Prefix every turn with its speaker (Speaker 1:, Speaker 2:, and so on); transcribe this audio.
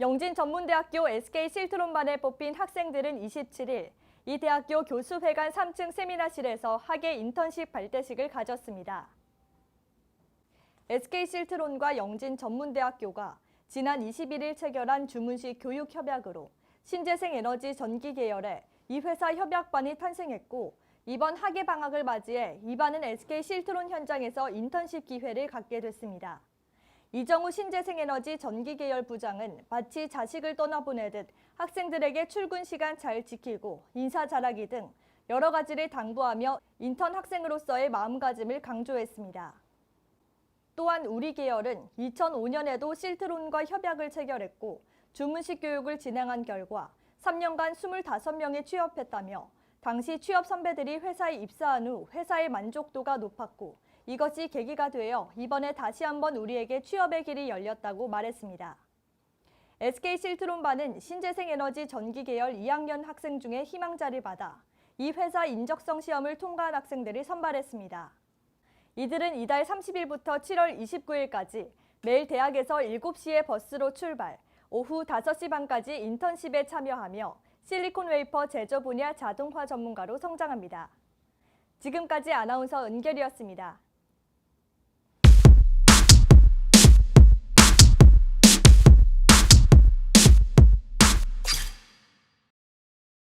Speaker 1: 영진 전문대학교 SK 실트론반에 뽑힌 학생들은 27일 이 대학교 교수회관 3층 세미나실에서 학예 인턴십 발대식을 가졌습니다. SK 실트론과 영진 전문대학교가 지난 21일 체결한 주문식 교육 협약으로 신재생 에너지 전기 계열의 이 회사 협약반이 탄생했고 이번 학예 방학을 맞이해 이반은 SK 실트론 현장에서 인턴십 기회를 갖게 됐습니다. 이정우 신재생에너지 전기계열 부장은 마치 자식을 떠나보내듯 학생들에게 출근 시간 잘 지키고 인사 잘하기 등 여러 가지를 당부하며 인턴 학생으로서의 마음가짐을 강조했습니다. 또한 우리 계열은 2005년에도 실트론과 협약을 체결했고 주문식 교육을 진행한 결과 3년간 25명이 취업했다며 당시 취업 선배들이 회사에 입사한 후 회사의 만족도가 높았고 이것이 계기가 되어 이번에 다시 한번 우리에게 취업의 길이 열렸다고 말했습니다. SK 실트론반은 신재생 에너지 전기 계열 2학년 학생 중에 희망자를 받아 이 회사 인적성 시험을 통과한 학생들이 선발했습니다. 이들은 이달 30일부터 7월 29일까지 매일 대학에서 7시에 버스로 출발, 오후 5시 반까지 인턴십에 참여하며 실리콘 웨이퍼 제조 분야 자동화 전문가로 성장합니다. 지금까지 아나운서 은결이었습니다.